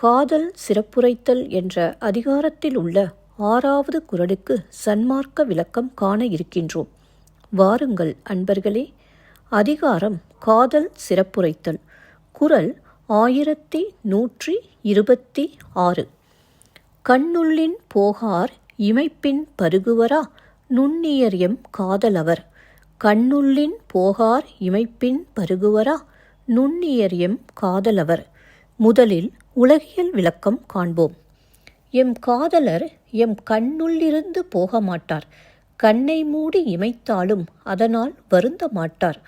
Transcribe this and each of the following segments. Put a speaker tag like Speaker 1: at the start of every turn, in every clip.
Speaker 1: காதல் சிறப்புரைத்தல் என்ற அதிகாரத்தில் உள்ள ஆறாவது குரலுக்கு சன்மார்க்க விளக்கம் காண இருக்கின்றோம். வாருங்கள் அன்பர்களே அதிகாரம் காதல் சிறப்புரைத்தல் குறள் ஆயிரத்தி நூற்றி இருபத்தி ஆறு. கண்ணுள்ளின் போகார் இமைப்பின் பருகுவரா நுண்ணியரியம் காதலவர். கண்ணுள்ளின் போகார் இமைப்பின் பருகுவரா நுண்ணியரியம் காதலவர். முதலில் உலகியல் விளக்கம் காண்போம். எம் காதலர் எம் கண்ணுள்ளிருந்து போக மாட்டார் கண்ணை மூடி இமைத்தாலும் அதனால் வருந்த மாட்டார்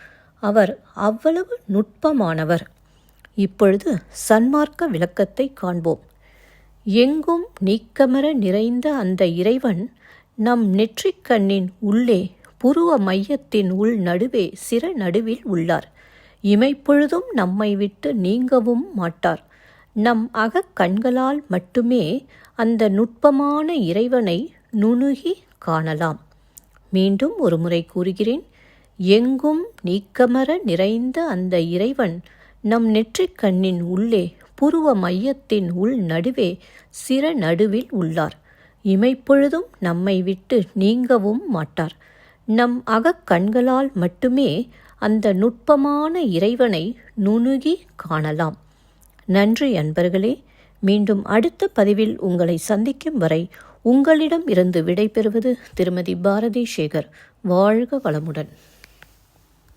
Speaker 1: அவர் அவ்வளவு நுட்பமானவர். இப்பொழுது சன்மார்க்க விளக்கத்தை காண்போம். எங்கும் நீக்கமர நிறைந்த அந்த இறைவன் நம் நெற்றிக்கண்ணின் உள்ளே புருவ மையத்தின் உள் நடுவே சிற நடுவில் உள்ளார். இமைப்பொழுதும் நம்மை விட்டு நீங்கவும் மாட்டார். நம் அகக்கண்களால் மட்டுமே அந்த நுட்பமான இறைவனை நுணுகி காணலாம். மீண்டும் ஒருமுறை கூறுகிறேன் எங்கும் நீக்கமர நிறைந்த அந்த இறைவன் நம் நெற்றிக் கண்ணின் உள்ளே புருவ மையத்தின் உள் நடுவே சிற நடுவில் உள்ளார். இமைப்பொழுதும் நம்மை விட்டு நீங்கவும் மாட்டார். நம் அகக் கண்களால் மட்டுமே அந்த நுட்பமான இறைவனை நுணுகி காணலாம். நன்றி அன்பர்களே. மீண்டும் அடுத்த பதிவில் உங்களை சந்திக்கும் வரை உங்களிடம் இருந்து விடைபெறுவது திருமதி பாரதி சேகர் வாழ்க வளமுடன்.